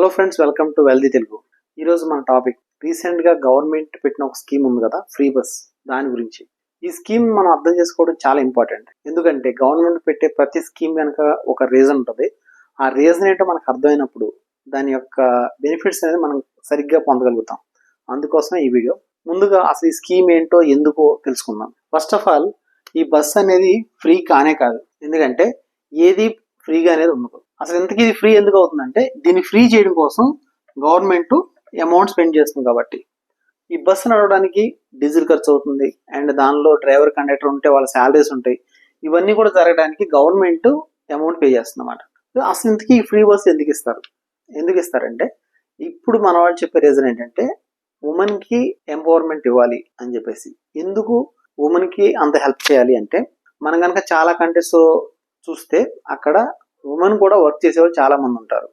Hello friends welcome to wealthy Telugu ఈరోజు మన topic రీసెంట్గా గవర్నమెంట్ పెట్టిన ఒక స్కీమ్ ఉంది కదా ఫ్రీ బస్ దాని గురించి. ఈ స్కీమ్ మనం అర్థం చేసుకోవడం చాలా ఇంపార్టెంట్ ఎందుకంటే గవర్నమెంట్ పెట్టే ప్రతి స్కీమ్ కనుక ఒక రీజన్ ఉంటుంది. ఆ రీజన్ ఏంటో మనకు అర్థమైనప్పుడు దాని యొక్క బెనిఫిట్స్ అనేది మనం సరిగ్గా పొందగలుగుతాం. అందుకోసమే ఈ వీడియో ముందుగా అసలు ఈ స్కీమ్ ఏంటో ఎందుకో తెలుసుకుందాం. ఫస్ట్ ఆఫ్ ఆల్ ఈ బస్ అనేది ఫ్రీ కానే కాదు. ఎందుకంటే ఏది ఫ్రీగా అనేది ఉండదు. అసలు ఇంతకీ ఇది ఫ్రీ ఎందుకు అవుతుందంటే దీన్ని ఫ్రీ చేయడం కోసం గవర్నమెంట్ అమౌంట్ స్పెండ్ చేస్తుంది కాబట్టి. ఈ బస్సు నడవడానికి డీజిల్ ఖర్చు అవుతుంది అండ్ దానిలో డ్రైవర్ కండక్టర్ ఉంటే వాళ్ళ శాలరీస్ ఉంటాయి. ఇవన్నీ కూడా జరగడానికి గవర్నమెంట్ అమౌంట్ పే చేస్తుంది అన్నమాట. అసలు ఇంతకీ ఈ ఫ్రీ బస్సు ఎందుకు ఇస్తారు? ఎందుకు ఇస్తారంటే ఇప్పుడు మన వాళ్ళు చెప్పే రీజన్ ఏంటంటే ఉమెన్కి ఎంపవర్మెంట్ ఇవ్వాలి అని చెప్పేసి. ఎందుకు ఉమెన్కి అంత హెల్ప్ చేయాలి అంటే మనం కనుక చాలా కంట్రీస్ చూస్తే అక్కడ ఉమెన్ కూడా వర్క్ చేసేవాళ్ళు చాలా మంది ఉంటారు.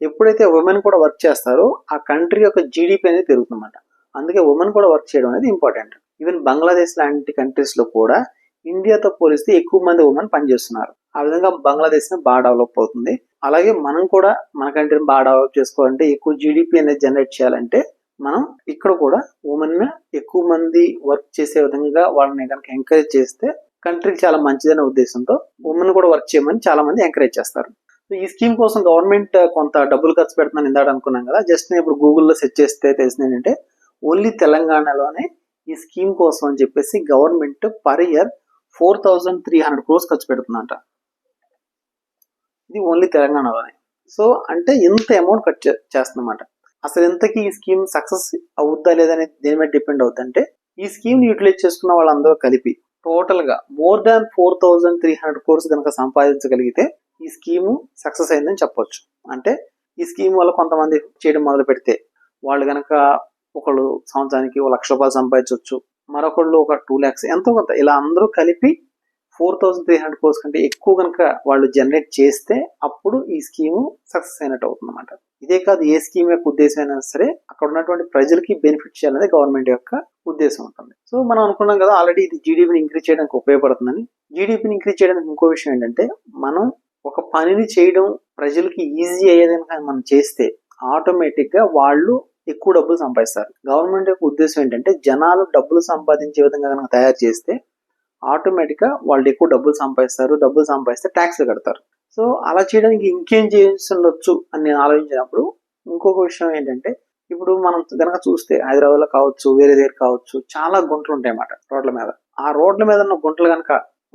ఎప్పుడైతే ఉమెన్ కూడా వర్క్ చేస్తారో ఆ కంట్రీ యొక్క జీడిపి అనేది పెరుగుతుందన్నమాట. అందుకే ఉమెన్ కూడా వర్క్ చేయడం అనేది ఇంపార్టెంట్ ఈవెన్ బంగ్లాదేశ్ లాంటి కంట్రీస్లో కూడా ఇండియాతో పోలిస్తే ఎక్కువ మంది ఉమెన్ పనిచేస్తున్నారు. ఆ విధంగా బంగ్లాదేశ్ బాగా డెవలప్ అవుతుంది. అలాగే మనం కూడా మన కంట్రీని బాగా డెవలప్ చేసుకోవాలంటే ఎక్కువ జీడిపి అనేది జనరేట్ చేయాలంటే మనం ఇక్కడ కూడా ఉమెన్ ఎక్కువ మంది వర్క్ చేసే విధంగా వాళ్ళని కనుక ఎంకరేజ్ చేస్తే కంట్రీకి చాలా మంచిదనే ఉద్దేశంతో ఉమెన్ కూడా వర్క్ చేయమని చాలా మంది ఎంకరేజ్ చేస్తారు. సో ఈ స్కీమ్ కోసం గవర్నమెంట్ uh, కొంత డబ్బులు ఖర్చు పెడుతుందని ఇందాక అనుకున్నాం కదా జస్ట్ నేను ఇప్పుడు గూగుల్లో సెర్చ్ చేస్తే తెలిసింది ఏంటంటే ఓన్లీ తెలంగాణలోనే ఈ స్కీమ్ కోసం అని చెప్పేసి government per year four thousand three hundred crores ఖర్చు పెడుతుందంట. ఇది ఓన్లీ తెలంగాణలోనే. సో అంటే ఇంత అమౌంట్ ఖర్చు చేస్తుందన్నమాట. అసలు ఎంతకీ ఈ స్కీమ్ సక్సెస్ అవుద్దా లేదనేది దేని మీద డిపెండ్ అవుతుందంటే ఈ స్కీమ్ యూటిలైజ్ చేసుకున్న వాళ్ళందరూ కలిపి టోటల్గా more than four thousand three hundred crores కనుక సంపాదించగలిగితే ఈ స్కీమ్ సక్సెస్ అయిందని చెప్పొచ్చు. అంటే ఈ స్కీమ్ వల్ల కొంతమంది చేయడం మొదలు పెడితే వాళ్ళు కనుక ఒకళ్ళు సంవత్సరానికి ఒక లక్ష రూపాయలు సంపాదించవచ్చు మరొకళ్ళు ఒక టూ ల్యాక్స్ ఎంతో కొంత ఇలా అందరూ కలిపి four thousand three hundred crores కంటే ఎక్కువ కనుక వాళ్ళు జనరేట్ చేస్తే అప్పుడు ఈ స్కీము సక్సెస్ అయినట్టు అవుతుంది అనమాట ఇదే కాదు ఏ స్కీమ్ యొక్క ఉద్దేశం అయినా సరే అక్కడ ఉన్నటువంటి ప్రజలకి బెనిఫిట్ చేయాలనేది గవర్నమెంట్ యొక్క ఉద్దేశం ఉంటుంది. సో మనం అనుకున్నాం కదా ఆల్రెడీ ఇది జీడిపిని ఇంక్రీజ్ చేయడానికి ఉపయోగపడుతుందని. జీడిపిని ఇంక్రీజ్ చేయడానికి ఇంకో విషయం ఏంటంటే మనం ఒక పనిని చేయడం ప్రజలకి ఈజీ అయ్యేదానికి మనం చేస్తే ఆటోమేటిక్గా వాళ్ళు ఎక్కువ డబ్బులు సంపాదిస్తారు. గవర్నమెంట్ యొక్క ఉద్దేశం ఏంటంటే జనాలు డబ్బులు సంపాదించే విధంగా కనుక తయారు చేస్తే ఆటోమేటిక్గా వాళ్ళు ఎక్కువ డబ్బులు సంపాదిస్తారు డబ్బులు సంపాదిస్తే ట్యాక్స్లు కడతారు. సో అలా చేయడానికి ఇంకేం చేసి ఉండొచ్చు అని నేను ఆలోచించినప్పుడు ఇంకొక విషయం ఏంటంటే ఇప్పుడు మనం కనుక చూస్తే హైదరాబాద్లో కావచ్చు వేరే దగ్గర కావచ్చు చాలా గుంటలు ఉంటాయి అన్నమాట రోడ్ల మీద. ఆ రోడ్ల మీద ఉన్న గుంటలు కనుక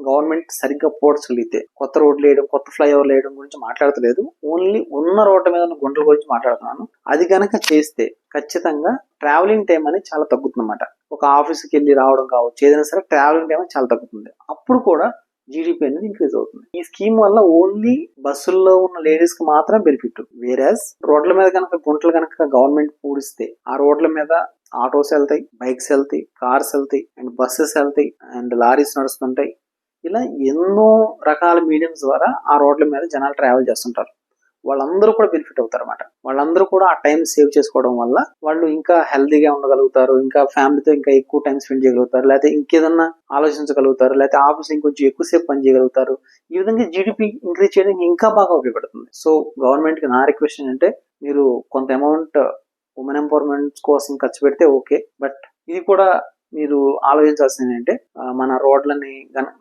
గవర్నమెంట్ సరిగ్గా పోడ్చగలిగితే కొత్త రోడ్లు వేయడం కొత్త ఫ్లైఓవర్లు వేయడం గురించి మాట్లాడతలేదు. ఓన్లీ ఉన్న రోడ్ల మీద ఉన్న గుంటల గురించి మాట్లాడుతున్నాను. అది కనుక చేస్తే ఖచ్చితంగా ట్రావెలింగ్ టైం అనేది చాలా తగ్గుతుంది ఒక ఆఫీస్కి వెళ్ళి రావడం కావచ్చు ఏదైనా సరే ట్రావెలింగ్ టైం చాలా తగ్గుతుంది. అప్పుడు కూడా జీడిపి అనేది ఇంక్రీజ్ అవుతుంది. ఈ స్కీమ్ వల్ల ఓన్లీ బస్సుల్లో ఉన్న లేడీస్కి మాత్రం బెనిఫిట్ వేరేస్ రోడ్ల మీద కనుక గుంటలు కనుక గవర్నమెంట్ పూడిస్తే ఆ రోడ్ల మీద ఆటోస్ వెళ్తాయి బైక్స్ వెళ్తాయి కార్స్ వెళ్తాయి అండ్ బస్సెస్ వెళ్తాయి అండ్ లారీస్ నడుస్తుంటాయి. ఇలా ఎన్నో రకాల మీడియంస్ ద్వారా ఆ రోడ్ల మీద జనాలు ట్రావెల్ చేస్తుంటారు. వాళ్ళందరూ కూడా బెనిఫిట్ అవుతారు అనమాట వాళ్ళందరూ కూడా ఆ టైం సేవ్ చేసుకోవడం వల్ల వాళ్ళు ఇంకా హెల్తీగా ఉండగలుగుతారు ఇంకా ఫ్యామిలీతో ఇంకా ఎక్కువ టైం స్పెండ్ చేయగలుగుతారు లేకపోతే ఇంకేదన్నా ఆలోచించగలుగుతారు లేకపోతే ఆఫీస్ ఇంకొంచెం ఎక్కువసేపు పని చేయగలుగుతారు. ఈ విధంగా జీడిపి ఇంక్రీజ్ చేయడానికి ఇంకా బాగా ఉపయోగపడుతుంది. సో గవర్నమెంట్కి నా రిక్వెస్ట్ ఏంటంటే మీరు కొంత అమౌంట్ ఉమెన్ ఎంపవర్మెంట్ కోసం ఖర్చు పెడితే ఓకే బట్ ఇది కూడా మీరు ఆలోచించాల్సింది ఏంటంటే మన రోడ్లని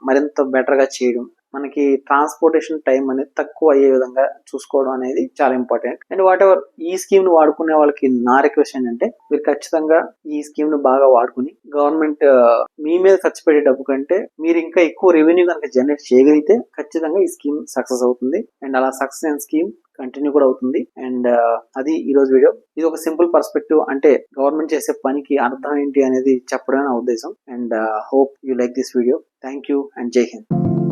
మరింత బెటర్గా చేయడం మనకి ట్రాన్స్పోర్టేషన్ టైం అనేది తక్కువ అయ్యే విధంగా చూసుకోవడం అనేది చాలా ఇంపార్టెంట్ అండ్ వాట్ ఎవర్ ఈ స్కీమ్ను వాడుకునే వాళ్ళకి నా రిక్వెస్ట్ ఏంటంటే మీరు ఖచ్చితంగా ఈ స్కీమ్ను బాగా వాడుకుని గవర్నమెంట్ uh, మీ మీద ఖర్చు పెట్టే డబ్బు కంటే మీరు ఇంకా ఎక్కువ రెవెన్యూ కనుక జనరేట్ చేయగలిగితే ఖచ్చితంగా ఈ స్కీమ్ సక్సెస్ అవుతుంది. అండ్ అలా సక్సెస్ అయిన స్కీమ్ కంటిన్యూ కూడా అవుతుంది. అండ్ uh, అది ఈ రోజు వీడియో ఇది ఒక సింపుల్ పర్స్పెక్టివ్ అంటే గవర్నమెంట్ చేసే పనికి అర్థం ఏంటి అనేది చెప్పడమే నా ఉద్దేశం. And hope you like this video thank you and జై హింద్